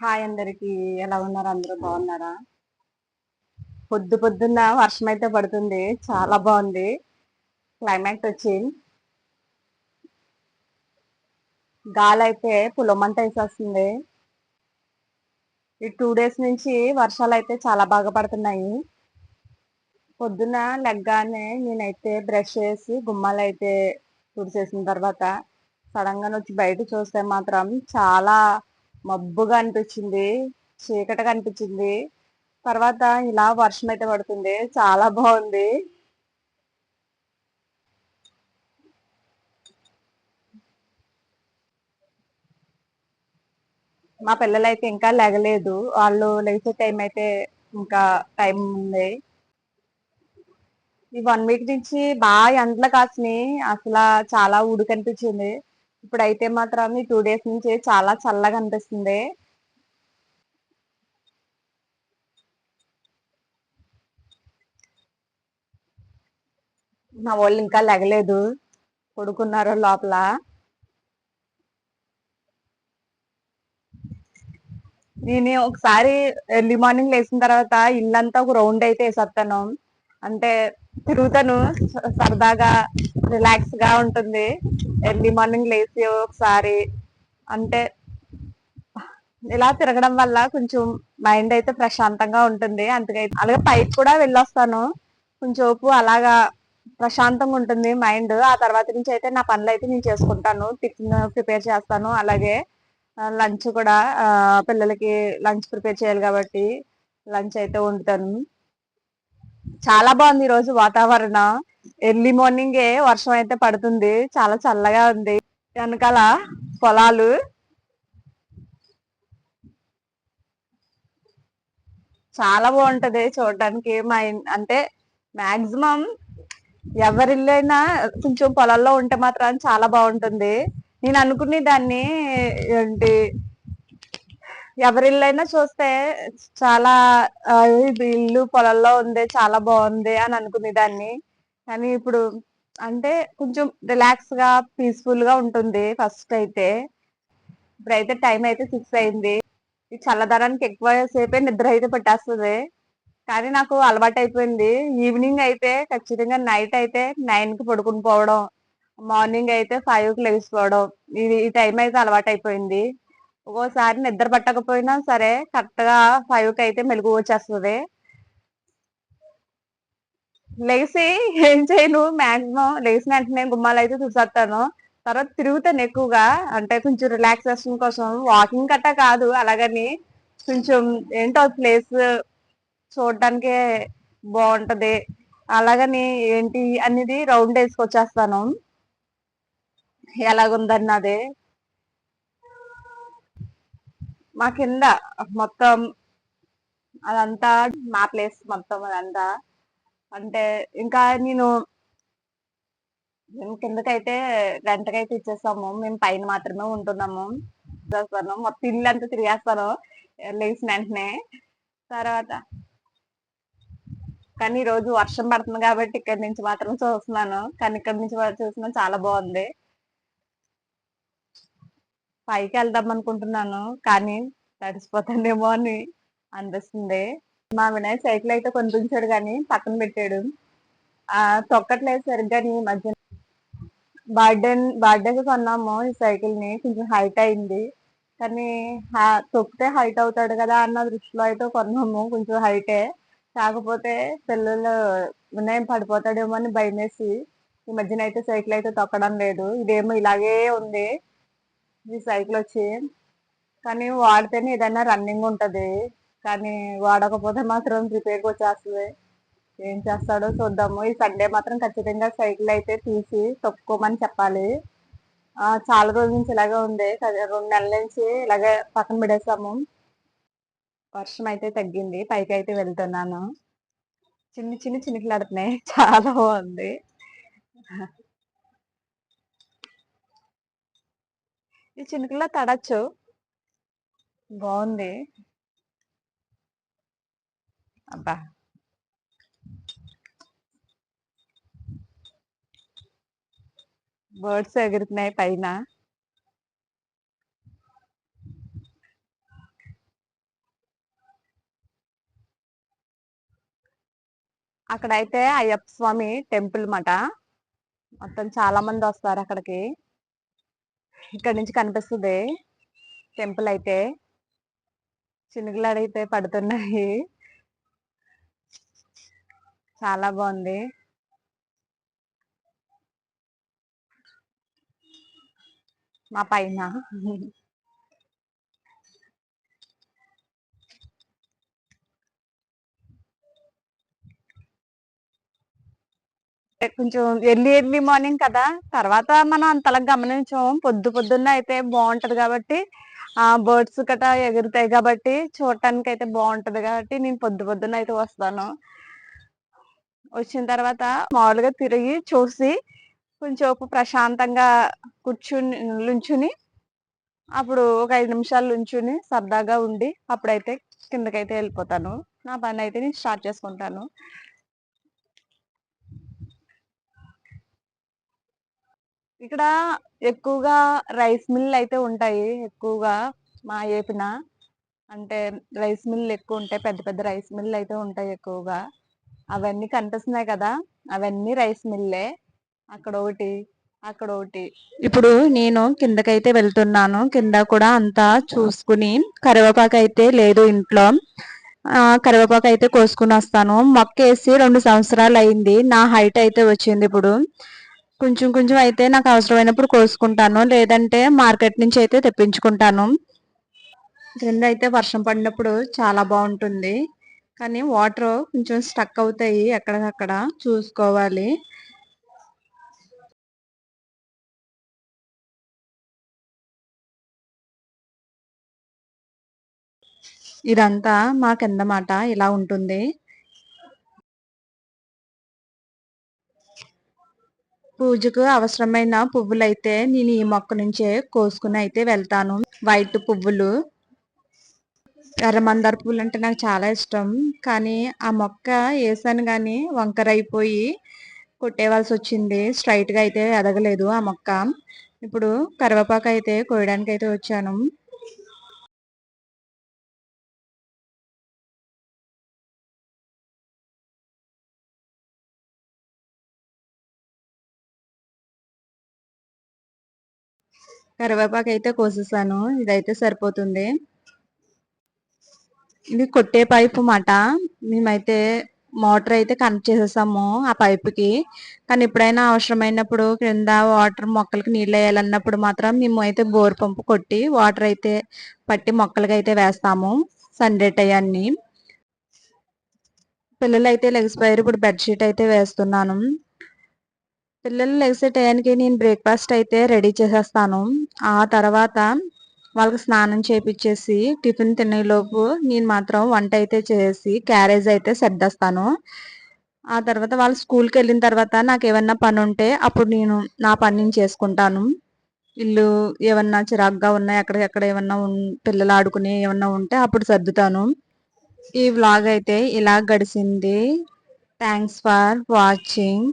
Hi అందరికి. ఎలా ఉన్నారు? అందరూ బాగున్నారా? పొద్దు పొద్దున్న వర్షం అయితే పడుతుంది. చాలా బాగుంది. క్లైమాక్స్ వచ్చి గాలి అయితే పులమంతా వేసేస్తుంది. ఈ టూ డేస్ నుంచి వర్షాలు అయితే చాలా బాగా పడుతున్నాయి. పొద్దున లెగ్గానే నేనైతే బ్రష్ చేసి గుమ్మాలు అయితే తుడిచేసిన తర్వాత సడన్గా వచ్చి బయట చూస్తే మాత్రం చాలా మబ్బుగా అనిపించింది చీకటగా అనిపించింది. తర్వాత ఇలా వర్షం అయితే పడుతుంది. చాలా బాగుంది. మా పిల్లలు అయితే ఇంకా లెగలేదు. వాళ్ళు లేచే టైం అయితే ఇంకా టైం ఉంది. ఈ వన్ వీక్ నుంచి బాగా ఎండలు కాసినాయి. అసలు చాలా ఉడుకనిపించింది ఇప్పుడైతే మాత్రం ఈ టూ డేస్ నుంచి చాలా చల్లగా అనిపిస్తుంది. మా వాళ్ళు ఇంకా లెగలేదు. పడుకున్నారు లోపల. నేను ఒకసారి ఎర్లీ మార్నింగ్ లేచిన తర్వాత ఇల్లంతా ఒక రౌండ్ అయితే వేసేస్తాను. అంటే తిరుగుతాను సరదాగా రిలాక్స్గా ఉంటుంది. ఎర్లీ మార్నింగ్ లేచి ఒకసారి అంటే ఇలా తిరగడం వల్ల కొంచెం మైండ్ అయితే ప్రశాంతంగా ఉంటుంది. అందుకైతే అలాగే పైకి కూడా వెళ్ళొస్తాను. కొంచెంపు అలాగా ప్రశాంతంగా ఉంటుంది మైండ్. ఆ తర్వాత నుంచి అయితే నా పనులు అయితే నేను చేసుకుంటాను. టిఫిన్ ప్రిపేర్ చేస్తాను. అలాగే లంచ్ కూడా పిల్లలకి లంచ్ ప్రిపేర్ చేయాలి కాబట్టి లంచ్ అయితే వండుతాను. చాలా బాగుంది ఈ రోజు వాతావరణం. ఎర్లీ మార్నింగ్ ఏ వర్షం అయితే పడుతుంది. చాలా చల్లగా ఉంది. వెనకాల పొలాలు. చాలా బాగుంటది చూడడానికి. మా అంటే మాక్సిమం ఎవరిల్లైనా కొంచెం పొలాల్లో ఉంటే మాత్రం చాలా బాగుంటుంది. నేను అనుకునే దాన్ని ఏంటి ఎవరిల్లైనా చూస్తే చాలా ఇది ఇల్లు పొలంలో ఉంది చాలా బాగుంది అని అనుకునే దాన్ని కానీ ఇప్పుడు అంటే కొంచెం రిలాక్స్గా పీస్ఫుల్గా ఉంటుంది ఫస్ట్ అయితే. ఇప్పుడైతే టైం అయితే సిక్స్ అయింది. ఈ చల్లదనానికి ఎక్కువ సేపే నిద్ర అయితే పెట్టేస్తుంది. కానీ నాకు అలవాటు అయిపోయింది. ఈవినింగ్ అయితే ఖచ్చితంగా నైట్ అయితే నైన్కి పడుకుని పోవడం మార్నింగ్ అయితే ఫైవ్కి లేచిపోవడం ఇది ఈ టైం అయితే అలవాటు అయిపోయింది. ఒక్కోసారి నిద్ర పట్టకపోయినా సరే కరెక్ట్గా ఫైవ్కి అయితే మెలుగు వచ్చేస్తుంది. లేచి ఏం చేయను? మాక్సిమం లేచిన వెంటనే గుమ్మాలు అయితే చూసేస్తాను తర్వాత తిరుగుతాను ఎక్కువగా. అంటే కొంచెం రిలాక్సేషన్ కోసం వాకింగ్ కట్ట కాదు. అలాగని కొంచెం ఏంటో ప్లేస్ చూడడానికి బాగుంటది అలాగని ఏంటి? అనేది రౌండ్ వేసుకొచ్చేస్తాను. ఎలాగుందన్నది. మా కింద మొత్తం అదంతా మా ప్లేస్ మొత్తం అదంతా. అంటే ఇంకా నేను మేము కిందకైతే రెంట్కైతే ఇచ్చేస్తాము. మేము పైన మాత్రమే ఉంటున్నాము. చేస్తాను మొత్తం ఇల్లు అంతా తిరిగేస్తాను. లేచిన వెంటనే. తర్వాత కానీ ఈ రోజు వర్షం పడుతుంది కాబట్టి ఇక్కడి నుంచి మాత్రం చూస్తున్నాను. కానీ ఇక్కడి నుంచి చూసినా చాలా బాగుంది. పైకి వెళ్దాం అనుకుంటున్నాను కానీ తడిసిపోతానేమో అని అనిపిస్తుంది. మా వినాయక సైకిల్ అయితే కొనిపించాడు కానీ పక్కన పెట్టాడు. ఆ తొక్కట్లేదు సరిగ్గా ఈ మధ్య బర్త్డే బర్త్డేకి కొన్నాము ఈ సైకిల్ని కొంచెం హైట్ అయింది. కానీ తొక్కితే హైట్ అవుతాడు కదా అన్న దృష్టిలో అయితే కొన్నాము కొంచెం హైటే. కాకపోతే పిల్లలు వినయం పడిపోతాడేమో అని భయమేసి ఈ మధ్యన అయితే సైకిల్ అయితే తొక్కడం లేదు. ఇదేమో ఇలాగే ఉంది. ఈ సైకిల్ వచ్చి. కానీ వాడితేనే ఏదైనా రన్నింగ్ ఉంటుంది. కానీ వాడకపోతే మాత్రం రిపేర్కి వచ్చేస్తుంది. ఏం చేస్తాడో చూద్దాము. ఈ సండే మాత్రం ఖచ్చితంగా సైకిల్ అయితే తీసి తొక్కుకోమని చెప్పాలి. చాలా రోజుల నుంచి ఇలాగే ఉంది. రెండు నెలల నుంచి ఇలాగే పక్కన పెడేసాము వర్షం అయితే తగ్గింది. పైకి అయితే వెళ్తున్నాను. చిన్ని చిన్ని చినుకులాడుతున్నాయి. చాలా బాగుంది. ఈ చినుకుల్లో తడచ్చు. బాగుంది అబ్బా! బర్డ్స్ ఎగురుతున్నాయి పైన. అక్కడైతే అయ్యప్ప స్వామి టెంపుల్ మాట. మొత్తం చాలా మంది వస్తారు అక్కడికి. ఇక్కడ నుంచి కనిపిస్తుంది టెంపుల్ అయితే. చినుకులాడైతే పడుతున్నాయి. చాలా బాగుంది. మా పైన. కొంచెం ఎర్లీ ఎర్లీ మార్నింగ్ కదా. తర్వాత మనం అంతలా గమనించాం. పొద్దు పొద్దున్న అయితే బాగుంటది కాబట్టి ఆ బర్డ్స్ గట్రా ఎగురుతాయి కాబట్టి చూడటానికి అయితే బాగుంటది కాబట్టి నేను పొద్దు పొద్దున్న అయితే వస్తాను. వచ్చిన తర్వాత మామూలుగా తిరిగి చూసి కొంచెం ప్రశాంతంగా కూర్చుని లుంచుని అప్పుడు ఒక ఐదు నిమిషాలు లుంచుని సరదాగా ఉండి అప్పుడైతే కిందకైతే వెళ్ళిపోతాను. నా పని అయితే నేను స్టార్ట్ చేసుకుంటాను. ఇక్కడ ఎక్కువగా రైస్ మిల్ అయితే ఉంటాయి ఎక్కువగా మా ఏపిన. అంటే రైస్ మిల్ ఎక్కువ ఉంటాయి పెద్ద పెద్ద రైస్ మిల్ అయితే ఉంటాయి ఎక్కువగా. అవన్నీ కనిపిస్తున్నాయి కదా అవన్నీ రైస్ మిల్లే. అక్కడ ఒకటి అక్కడ ఒకటి ఇప్పుడు నేను కిందకైతే వెళ్తున్నాను. కింద కూడా అంతా చూసుకుని కరివేపాకు అయితే లేదు ఇంట్లో. కరివేపాకు అయితే కోసుకుని వస్తాను. మొక్క వేసి రెండు సంవత్సరాలు అయింది. నా హైట్ అయితే వచ్చింది ఇప్పుడు. కొంచెం కొంచెం అయితే నాకు అవసరమైనప్పుడు కోసుకుంటాను. లేదంటే మార్కెట్ నుంచి అయితే తెప్పించుకుంటాను. క్రింద అయితే వర్షం పడినప్పుడు చాలా బాగుంటుంది. కానీ వాటర్ కొంచెం స్టక్ అవుతాయి ఎక్కడికక్కడ. చూసుకోవాలి. ఇదంతా మా కింద మాట ఇలా ఉంటుంది. పూజకు అవసరమైన పువ్వులైతే నేను ఈ మొక్క నుంచే కోసుకుని అయితే వెళ్తాను. వైట్ పువ్వులు ఎర్రమందార పువ్వులు అంటే నాకు చాలా ఇష్టం. కానీ ఆ మొక్క వేసాను కానీ వంకర అయిపోయి కొట్టేవాల్సి వచ్చింది స్ట్రైట్గా అయితే ఎదగలేదు ఆ మొక్క. ఇప్పుడు కరివేపాకు అయితే కోయడానికి అయితే వచ్చాను. కరివేపాకు అయితే కోసేసాను. ఇదైతే సరిపోతుంది. ఇది కొట్టే పైపు మాట. మేమైతే మోటార్ అయితే కనెక్ట్ చేసేసాము ఆ పైపుకి. కానీ ఎప్పుడైనా అవసరమైనప్పుడు క్రింద వాటర్ మొక్కలకి నీళ్ళు వేయాలన్నప్పుడు మాత్రం మేము అయితే బోర్ పంపు కొట్టి వాటర్ అయితే పట్టి మొక్కలకి అయితే వేస్తాము. సండే అయ్యాన్ని పిల్లలు అయితే లెగ్స్పైర్ ఇప్పుడు బెడ్షీట్ అయితే వేస్తున్నాను. పిల్లలు లెగిసే టయానికి నేను బ్రేక్ఫాస్ట్ అయితే రెడీ చేసేస్తాను. ఆ తర్వాత వాళ్ళకి స్నానం చేపించేసి టిఫిన్ తినేలోపు నేను మాత్రం వంట అయితే చేసి క్యారేజ్ అయితే సర్దేస్తాను ఆ తర్వాత వాళ్ళు స్కూల్కి వెళ్ళిన తర్వాత నాకు ఏమన్నా పని ఉంటే అప్పుడు నేను నా పని నేను చేసుకుంటాను. ఇల్లు ఏమన్నా చిరాగ్గా ఉన్నాయి ఎక్కడెక్కడ ఏమన్నా పిల్లలు ఆడుకుని ఏమన్నా ఉంటే అప్పుడు సర్దుతాను. ఈ వ్లాగ్ అయితే ఇలా గడిచింది థ్యాంక్స్ ఫర్ వాచింగ్